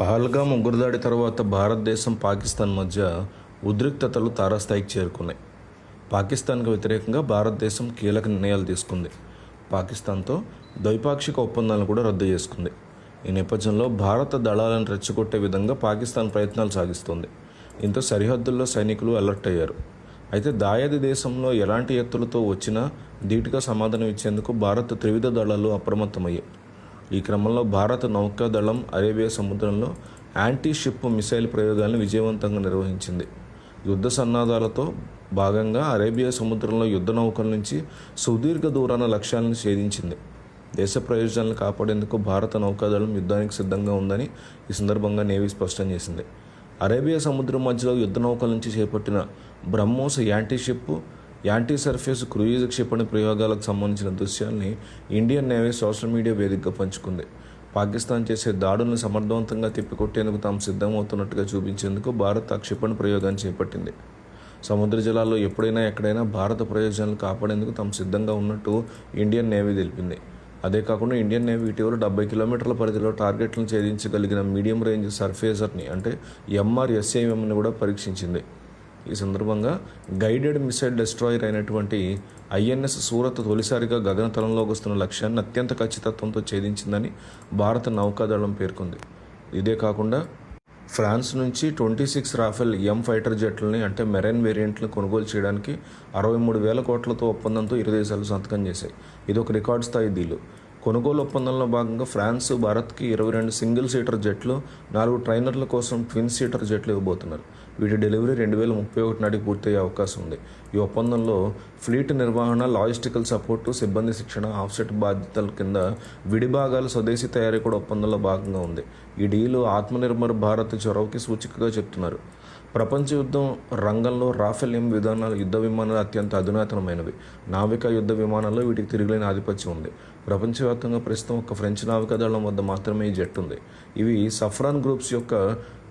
పహల్గామ్ ఉగ్రదాడి తర్వాత భారతదేశం పాకిస్తాన్ మధ్య ఉద్రిక్తతలు తారాస్థాయికి చేరుకున్నాయి. పాకిస్తాన్కు వ్యతిరేకంగా భారతదేశం కీలక నిర్ణయాలు తీసుకుంది. పాకిస్తాన్తో ద్వైపాక్షిక ఒప్పందాలను కూడా రద్దు చేసుకుంది. ఈ నేపథ్యంలో భారత దళాలను రెచ్చగొట్టే విధంగా పాకిస్తాన్ ప్రయత్నాలు సాగిస్తోంది. ఇంత సరిహద్దుల్లో సైనికులు అలర్ట్ అయ్యారు. అయితే దాయాది దేశంలో ఎలాంటి ఎత్తులతో వచ్చినా ధీటుగా సమాధానం ఇచ్చేందుకు భారత్ త్రివిధ దళాలు అప్రమత్తమయ్యాయి. ఈ క్రమంలో భారత నౌకాదళం అరేబియా సముద్రంలో యాంటీ షిప్ మిసైల్ ప్రయోగాలను విజయవంతంగా నిర్వహించింది. యుద్ధ సన్నాహాలతో భాగంగా అరేబియా సముద్రంలో యుద్ధ నౌకల నుంచి సుదీర్ఘ దూరాన లక్ష్యాలను ఛేదించింది. దేశ ప్రయోజనాలను కాపాడేందుకు భారత నౌకాదళం యుద్ధానికి సిద్ధంగా ఉందని ఈ సందర్భంగా నేవీ స్పష్టం చేసింది. అరేబియా సముద్రం మధ్యలో యుద్ధ నౌకల నుంచి చేపట్టిన BrahMos antiship anti surface cruise క్షిపణి ప్రయోగాలకు సంబంధించిన దృశ్యాల్ని ఇండియన్ నేవీ సోషల్ మీడియా వేదికగా పంచుకుంది. పాకిస్తాన్ చేసే దాడులను సమర్థవంతంగా తిప్పికొట్టేందుకు తాము సిద్ధమవుతున్నట్టుగా చూపించేందుకు భారత్ ఆ క్షిపణి ప్రయోగాన్ని చేపట్టింది. సముద్ర జలాల్లో ఎప్పుడైనా ఎక్కడైనా భారత ప్రయోజనాలు కాపాడేందుకు తాము సిద్ధంగా ఉన్నట్టు ఇండియన్ నేవీ తెలిపింది. అదే కాకుండా ఇండియన్ నేవీ ఇటీవల డెబ్బై కిలోమీటర్ల పరిధిలో టార్గెట్లను ఛేదించగలిగిన మీడియం రేంజ్ సర్ఫేసర్ని అంటే ఎంఆర్ఎస్ఏఎంని కూడా పరీక్షించింది. ఈ సందర్భంగా గైడెడ్ మిసైల్ డిస్ట్రాయర్ అయినటువంటి ఐఎన్ఎస్ సూరత్ తొలిసారిగా గగనతలంలోకి వస్తున్న లక్ష్యాన్ని అత్యంత ఖచ్చితత్వంతో ఛేదించిందని భారత నౌకాదళం పేర్కొంది. ఇదే కాకుండా ఫ్రాన్స్ నుంచి twenty six Rafale M fighter జెట్లని అంటే మెరైన్ వేరియంట్లను కొనుగోలు చేయడానికి అరవై మూడు వేల కోట్లతో ఒప్పందంతో ఇరు దేశాలు సంతకం చేశాయి. ఇది ఒక రికార్డ్ స్థాయి డీలు కొనుగోలు ఒప్పందంలో భాగంగా ఫ్రాన్స్ భారత్కి ఇరవై రెండు సింగిల్ సీటర్ జెట్లు నాలుగు ట్రైనర్ల కోసం ట్విన్ సీటర్ జెట్లు ఇవ్వబోతున్నారు. వీటి డెలివరీ రెండు వేల ముప్పై ఒకటి నాటికి పూర్తయ్యే అవకాశం ఉంది. ఈ ఒప్పందంలో ఫ్లీట్ నిర్వహణ లాజిస్టికల్ సపోర్టు సిబ్బంది శిక్షణ ఆఫ్సెట్ బాధ్యతల కింద విడిభాగాలు స్వదేశీ తయారీ కూడా ఒప్పందంలో భాగంగా ఉంది. ఈ డీలు ఆత్మనిర్భర్ భారత్ చొరవకి సూచికగా చెప్తున్నారు. ప్రపంచ యుద్ధం రంగంలో రాఫెల్ ఎం విధానాలు యుద్ధ విమానాలు అత్యంత అధునాతనమైనవి. నావికా యుద్ధ విమానాల్లో వీటికి తిరిగిలేని ఆధిపత్యం ఉంది. ప్రపంచవ్యాప్తంగా ప్రస్తుతం ఒక ఫ్రెంచ్ నావికాదళం వద్ద మాత్రమే ఈ జెట్ ఉంది. ఇవి సఫ్రాన్ గ్రూప్స్ యొక్క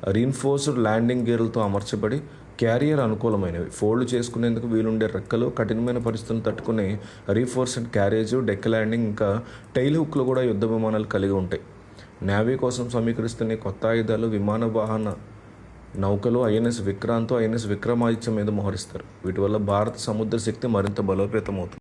రీన్ఫోర్స్డ్ ల్యాండింగ్ గేర్లతో అమర్చబడి క్యారియర్ అనుకూలమైనవి. ఫోల్డ్ చేసుకునేందుకు వీలుండే రెక్కలు కఠినమైన పరిస్థితులను తట్టుకునే రీఫోర్స్డ్ క్యారేజ్ డెక్ ల్యాండింగ్ ఇంకా టైల్ హుక్లు కూడా యుద్ధ విమానాలు కలిగి ఉంటాయి. నేవీ కోసం సమీకరిస్తున్న కొత్త ఆయుధాలు విమాన వాహన నౌకలు ఐఎన్ఎస్ విక్రాంత్ ఐఎన్ఎస్ విక్రమాదిత్య మీద మోహరిస్తారు. వీటి వల్ల భారత సముద్ర శక్తి మరింత బలోపేతం అవుతుంది